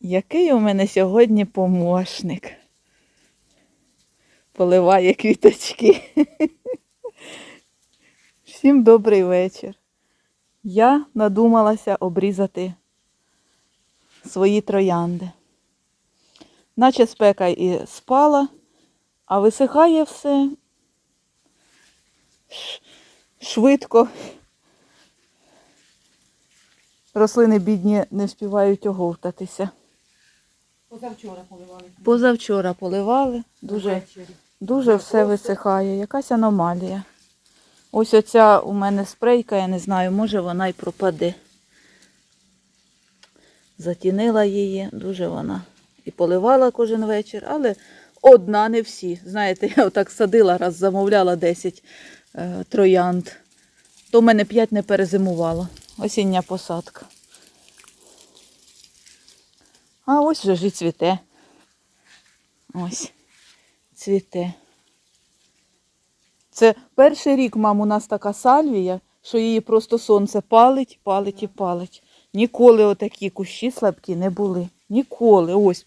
Який у мене сьогодні помощник? Поливає квіточки. Всім добрий вечір. Я надумалася обрізати свої троянди. Наче спека і спала, а висихає все швидко. Рослини бідні не вспівають оговтатися. Позавчора поливали. Позавчора поливали, дуже, дуже все висихає. Якась аномалія. Ось оця у мене спрейка, я не знаю, може вона й пропаде. Затінила її, дуже вона і поливала кожен вечір, але одна не всі. Знаєте, я отак садила, раз замовляла 10 е, троянд. То в мене 5 не перезимувало. Осіння посадка. А ось вже ж і цвіте. Ось, цвіте. Це перший рік, мам, у нас така сальвія, що її просто сонце палить, палить і палить. Ніколи отакі кущі слабкі не були. Ніколи. Ось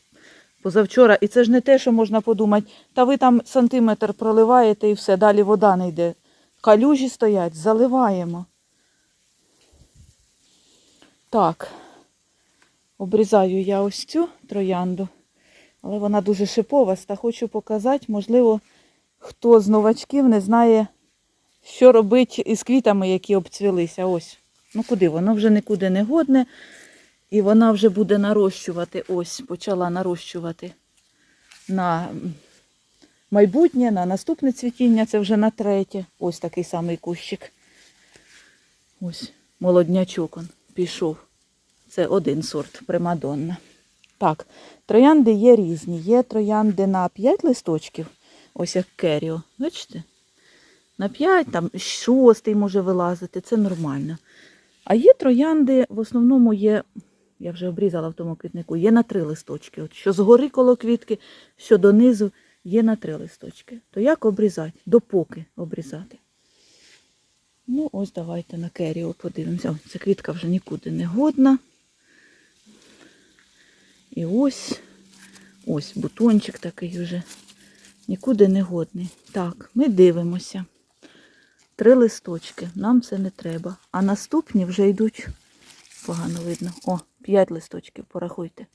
позавчора. І це ж не те, що можна подумати, та ви там сантиметр проливаєте і все, далі вода не йде. Калюжі стоять, заливаємо. Так, обрізаю я ось цю троянду, але вона дуже шиповаста. Хочу показати, можливо, хто з новачків не знає, що робити із квітами, які обцвілися. Ось. Ну куди? Воно вже нікуди не годне. І вона вже буде нарощувати. Ось, почала нарощувати на майбутнє, на наступне цвітіння, це вже на третє. Ось такий самий кущик. Ось, молоднячок он пішов. Це один сорт примадонна. Так, троянди є різні. Є троянди на 5 листочків, ось як керіо. Бачите? На 5, там шостий може вилазити, це нормально. А є троянди, в основному є, я вже обрізала в тому квітнику, є на 3 листочки. От що згори коло квітки, що донизу є на 3 листочки. То як обрізати? Допоки обрізати. Ну, ось давайте на керіо подивимося. Ця квітка вже нікуди не годна. І ось, ось бутончик такий вже нікуди не годний. Так, ми дивимося. Три листочки, нам це не треба. А наступні вже йдуть, погано видно. О, п'ять листочків, порахуйте.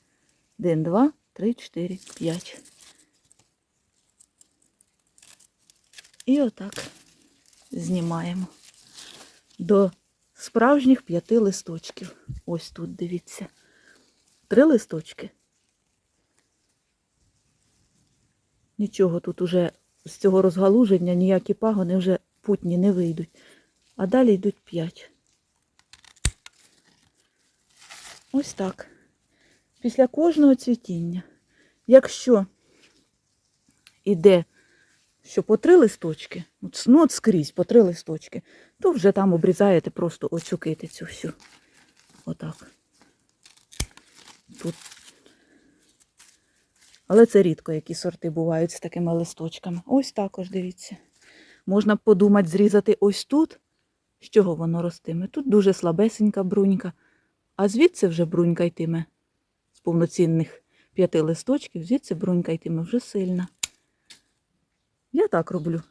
Один, два, три, чотири, п'ять. І отак знімаємо до справжніх п'яти листочків. Ось тут дивіться. Три листочки. Нічого тут уже з цього розгалуження ніякі пагони вже путні не вийдуть. А далі йдуть п'ять. Ось так. Після кожного цвітіння. Якщо іде, що по три листочки, от, ну от скрізь по три листочки, то вже там обрізаєте просто оцю китицю всю. Отак. Тут. Але це рідко, які сорти бувають з такими листочками. Ось також дивіться. Можна подумати, зрізати ось тут, з чого воно ростиме. Тут дуже слабесенька брунька, а звідси вже брунька йтиме з повноцінних п'яти листочків, звідси брунька йтиме вже сильна. Я так роблю.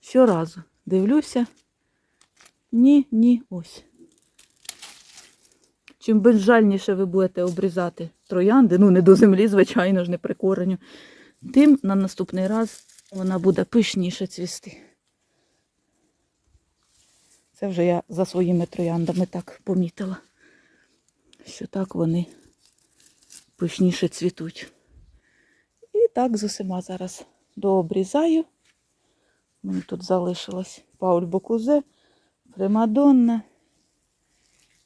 Щоразу дивлюся. Ні, ні, ось. Чим безжальніше ви будете обрізати троянди, ну не до землі, звичайно ж, не при кореню, тим на наступний раз вона буде пишніше цвісти. Це вже я за своїми трояндами так помітила, що так вони пишніше цвітуть. І так з усіма зараз дообрізаю. Мені тут залишилось Пауль Бокузе, Примадонна,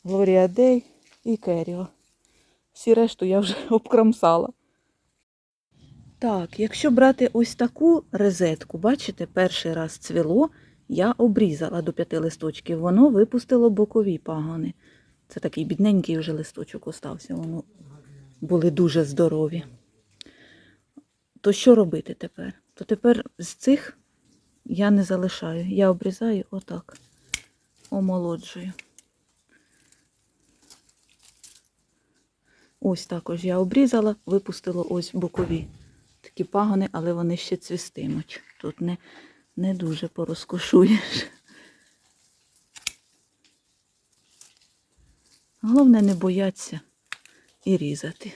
Глорія Дей і Керіо. Всі решту я вже обкрамсала. Так, якщо брати ось таку розетку, бачите, перший раз цвіло, я обрізала до п'яти листочків, воно випустило бокові пагони. Це такий бідненький вже листочок остався, воно були дуже здорові. То що робити тепер? То тепер з цих я не залишаю. Я обрізаю отак, омолоджую. Ось також я обрізала, випустила ось бокові. Такі пагони, але вони ще цвістимуть. Тут не, не дуже порозкошуєш. Головне не бояться і різати.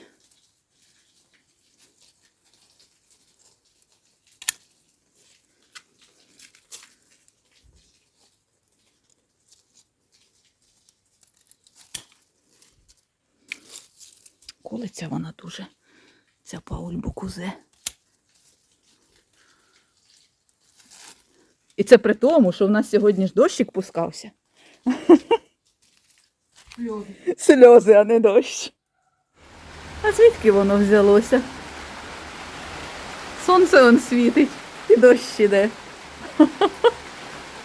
Колиться вона дуже, ця Пауль Букузе. І це при тому, що в нас сьогодні ж дощик пускався. Сльози. Сльози, а не дощ. А звідки воно взялося? Сонце он світить і дощ іде.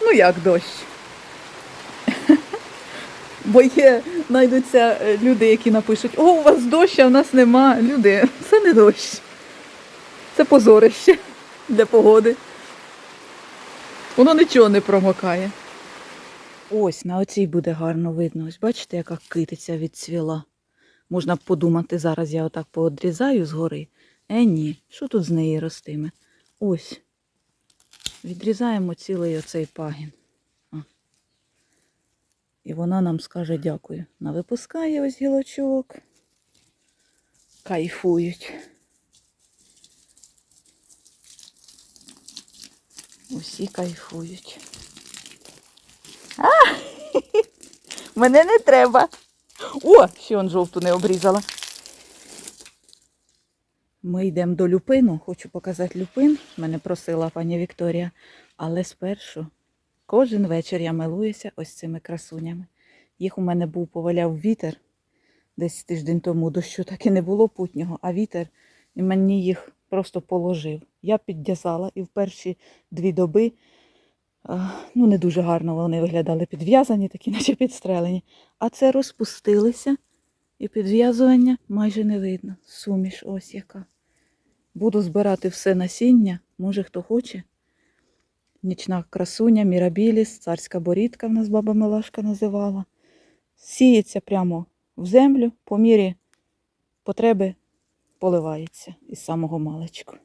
Ну як дощ? Бо є, знайдуться е, люди, які напишуть, о, у вас дощ, а в нас нема. Люди, це не дощ. Це позорище для погоди. Воно нічого не промокає. Ось на оцій буде гарно видно. Ось бачите, яка китиця відцвіла. Можна б подумати, зараз я отак поодрізаю згори. Е, ні, що тут з неї ростиме? Ось. Відрізаємо цілий оцей пагін. І вона нам скаже дякую. Вона випускає ось гілочок. Кайфують. Усі кайфують. А! Мене не треба. О, ще он жовту не обрізала. Ми йдемо до люпину. Хочу показати люпин. Мене просила пані Вікторія. Але спершу кожен вечір я милуюся ось цими красунями. Їх у мене був поваляв вітер десь тиждень тому. Дощу так і не було путнього, а вітер мені їх просто положив. Я підв'язала і в перші дві доби Ну, не дуже гарно вони виглядали підв'язані, такі, наче підстрелені. А це розпустилися, і підв'язування майже не видно. Суміш ось яка. Буду збирати все насіння, може хто хоче. Нічна красуня, мірабіліс, царська борідка в нас баба Милашка називала. Сіється прямо в землю, по мірі потреби поливається із самого маличку.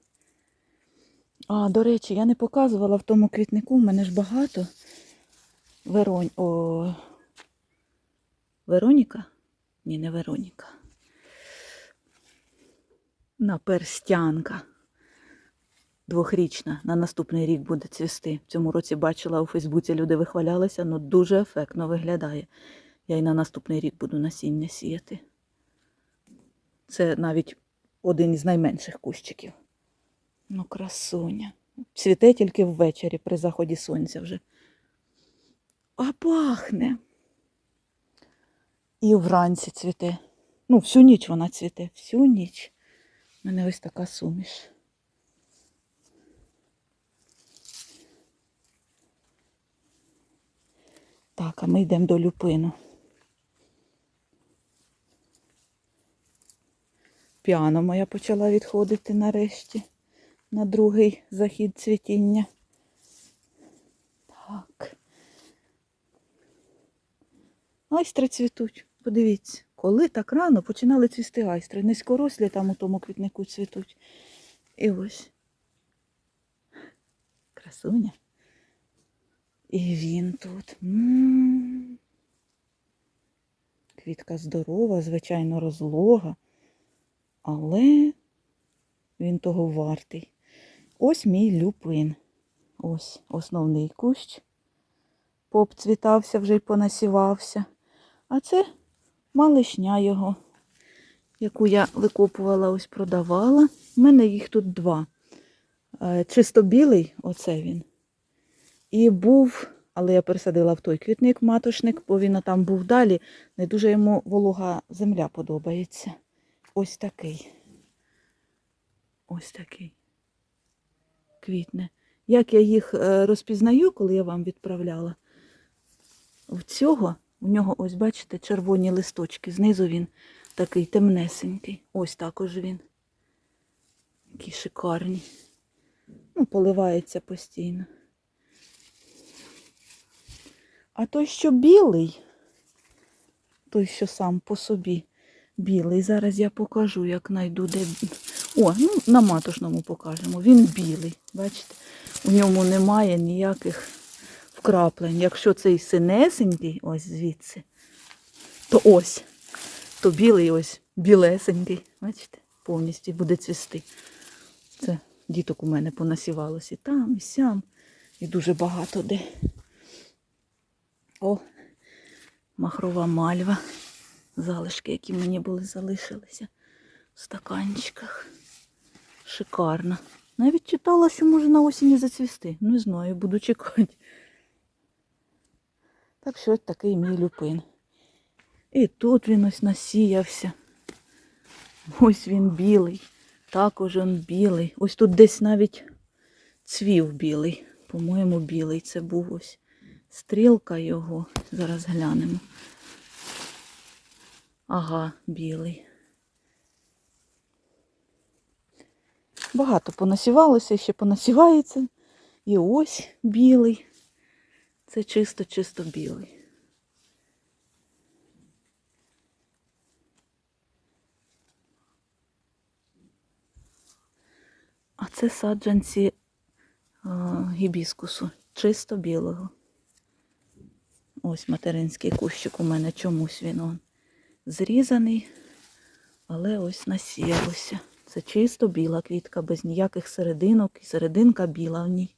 А, до речі, я не показувала в тому квітнику, в мене ж багато. Веронь... О... Вероніка? Ні, не Вероніка. Наперстянка. Двохрічна. На наступний рік буде цвісти. В цьому році бачила у Фейсбуці, люди вихвалялися, ну дуже ефектно виглядає. Я й на наступний рік буду насіння сіяти. Це навіть один із найменших кущиків. Ну, красуня. Цвіте тільки ввечері при заході сонця вже. А пахне. І вранці цвіте. Ну, всю ніч вона цвіте, всю ніч. У мене ось така суміш. Так, а ми йдемо до люпину. Піано моя почала відходити нарешті на другий захід цвітіння. Так. Айстри цвітуть. Подивіться, коли так рано починали цвісти айстри. Низькорослі там у тому квітнику цвітуть. І ось. Красуня. І він тут. Квітка здорова, звичайно, розлога, але він того вартий. Ось мій люпин. Ось основний кущ. Пообцвітався вже й понасівався. А це малишня його, яку я викопувала, ось продавала. У мене їх тут два. Е, Чисто білий, оце він. І був, але я пересадила в той квітник матошник, бо він там був далі. Не дуже йому волога земля подобається. Ось такий. Ось такий. Квітне. Як я їх е, розпізнаю, коли я вам відправляла, в цього, у нього, ось бачите, червоні листочки. Знизу він такий темнесенький. Ось також він. Які шикарні. Ну, поливається постійно. А той, що білий, той, що сам по собі, Білий. Зараз я покажу, як знайду де. О, ну на матошному покажемо. Він білий. Бачите? У ньому немає ніяких вкраплень. Якщо цей синесенький, ось звідси, то ось, то білий ось білесенький. Бачите, повністю буде цвісти. Це діток у мене понасівалося і там, і сям, і дуже багато де. О, махрова мальва. Залишки, які мені були залишилися в стаканчиках. Шикарно. Навіть читала, що може на осінь зацвісти. Не знаю, буду чекати. Так що ось такий мій люпин. І тут він ось насіявся. Ось він білий. Також він білий. Ось тут десь навіть цвів білий. По-моєму, білий це був ось стрілка його. Зараз глянемо. Ага, білий. Багато понасівалося, ще понасівається. І ось білий. Це чисто-чисто білий. А це саджанці гібіскусу, чисто білого. Ось материнський кущик у мене чомусь він он зрізаний, але ось насіялося. Це чисто біла квітка, без ніяких серединок, і серединка біла в ній.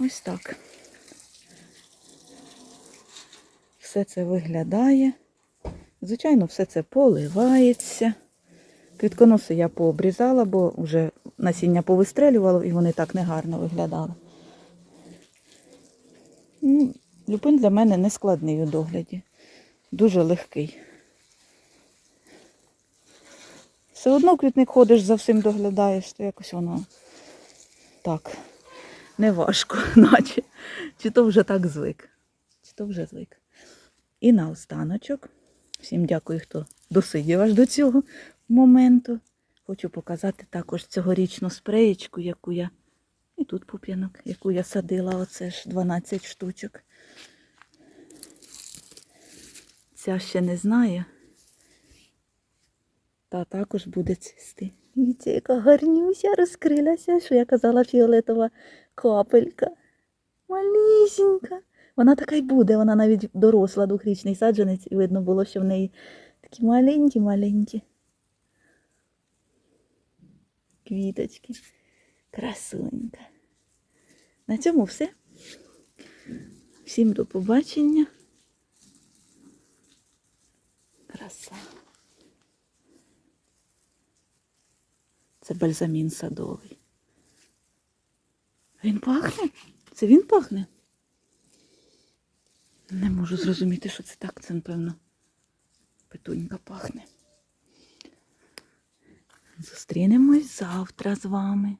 Ось так. Все це виглядає. Звичайно, все це поливається. Квітконоси я пообрізала, бо вже насіння повистрелювало і вони так негарно виглядали. Ну, Люпин для мене не складний у догляді. Дуже легкий. Все одно квітник ходиш, за всім доглядаєш, то якось воно так, не важко, наче. Чи то вже так звик, чи то вже звик. І наостаночок. Всім дякую, хто досидів аж до цього моменту. Хочу показати також цьогорічну спреєчку, яку я. І тут пуп'янок, яку я садила, оце ж 12 штучок. Ця ще не знає. Та також буде цвісти. Дивіться, яка гарнюся розкрилася, що я казала фіолетова капелька. Малісінька. Вона така й буде, вона навіть доросла двохрічний саджанець, і видно було, що в неї такі маленькі-маленькі. Квіточки. Красунька. На цьому все. Всім до побачення. Краса. Це бальзамін садовий. Він пахне? Це він пахне? Не можу зрозуміти, що це так. Це, напевно, петунька пахне. Зустрінемось завтра з вами.